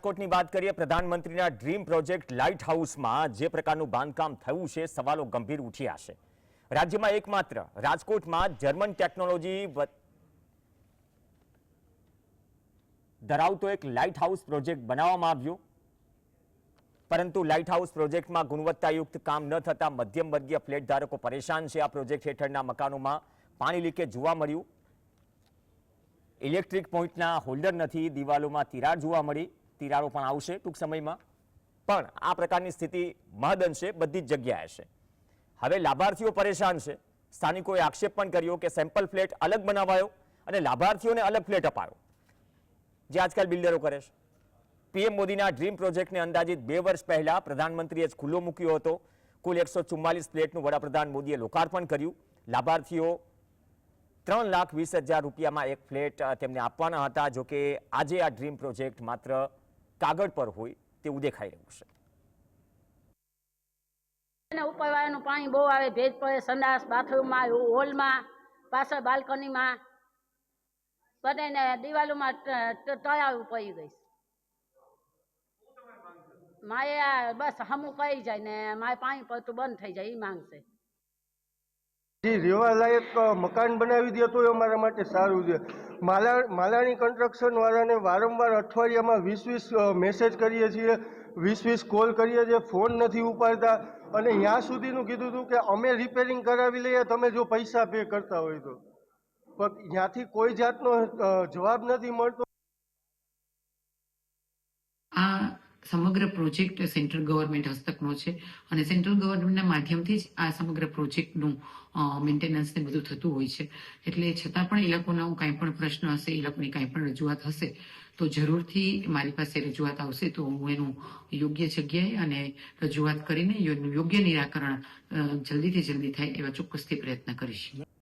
રાજકોટની વાત કરીએ, પ્રધાનમંત્રીના ડ્રીમ પ્રોજેક્ટ લાઇટ હાઉસમાં જે પ્રકારનું બાંધકામ થયું છે, સવાલો ગંભીર ઉઠ્યા છે. રાજ્યમાં એકમાત્ર રાજકોટમાં જર્મન ટેકનોલોજી ધરાવતો એક લાઇટ હાઉસ પ્રોજેક્ટ બનાવવામાં આવ્યો. પરંતુ લાઇટ હાઉસ પ્રોજેક્ટમાં ગુણવત્તાયુક્ત કામ ન થતા મધ્યમ વર્ગીય ફ્લેટ ધારકો પરેશાન છે. આ પ્રોજેક્ટ હેઠળના મકાનોમાં પાણી લીકેજ જોવા મળ્યું. ઇલેક્ટ્રિક પોઈન્ટના હોલ્ડર નથી, દિવાલોમાં તિરાડ જોવા મળી. તિરાડો પણ આવશે ટૂંક સમયમાં. પણ આ પ્રકારની સ્થિતિ મહદઅંશે બધી જ જગ્યાએ છે હવે લાભાર્થીઓ પરેશાન છે. સ્થાનિકોએ આક્ષેપ પણ કર્યો કે સેમ્પલ ફ્લેટ અલગ બનાવાયો અને લાભાર્થીઓને અલગ ફ્લેટ અપાયો. જે આજકાલ બિલ્ડરો કરે છે. પીએમ મોદીના ડ્રીમ પ્રોજેક્ટને અંદાજિત બે વર્ષ પહેલા પ્રધાનમંત્રીએ જ ખુલ્લો મૂક્યો હતો. કુલ એકસો ચુમ્માલીસ ફ્લેટનું વડાપ્રધાન મોદીએ લોકાર્પણ કર્યું. લાભાર્થીઓ ત્રણ લાખ વીસ હજાર રૂપિયામાં એક ફ્લેટ તેમને આપવાના હતા, જોકે આજે આ ડ્રીમ પ્રોજેક્ટ માત્ર કાગળ પર હોય તેવું દેખાઈ રહ્યું છે. ઉપરવાળાનું પાણી બહુ આવે, ભેજ પડે, સંડાસ, બાથરૂમમાં હોલમાં, પાછળ બાલ્કનીમાં. બધાને દિવાલોમાં તળાવ પડી ગઈ મારે બસ હમું કરી જાય ને, મારે પાણી પડતું બંધ થઈ જાય એ માંગશે. જે, રહેવા લાયક મકાન બનાવી દે તો અમારા માટે સારું છે. માલા, માલાણી કન્સ્ટ્રક્શન વાળાને વારંવાર અઠવાડિયામાં વીસ વીસ મેસેજ કરીએ છીએ, વીસ વીસ કોલ કરીએ છીએ ફોન નથી ઉપાડતા. અને ત્યાં સુધીનું કીધું હતું કે અમે રિપેરિંગ કરાવી લઈએ, તમે જો પૈસા પે કરતા હોય તો. પણ ત્યાંથી કોઈ જાતનો જવાબ નથી મળતો આ સમગ્ર પ્રોજેક્ટ સેન્ટ્રલ ગવર્મેન્ટ હસ્તકનો છે અને સેન્ટ્રલ ગવર્મેન્ટના માધ્યમથી જ આ સમગ્ર પ્રોજેક્ટનું મેન્ટેનન્સ ને બધું થતું હોય છે. એટલે છતાં પણ એ લોકોનો કાંઈ પણ પ્રશ્ન હશે, એ લોકોની કાંઈ પણ રજૂઆત હશે, તો જરૂરથી મારી પાસે રજૂઆત આવશે, તો હું એનું યોગ્ય જગ્યાએ અને રજૂઆત કરીને યોગ્ય નિરાકરણ જલ્દીથી જલ્દી થાય એવા ચોક્કસથી પ્રયત્ન કરીશ.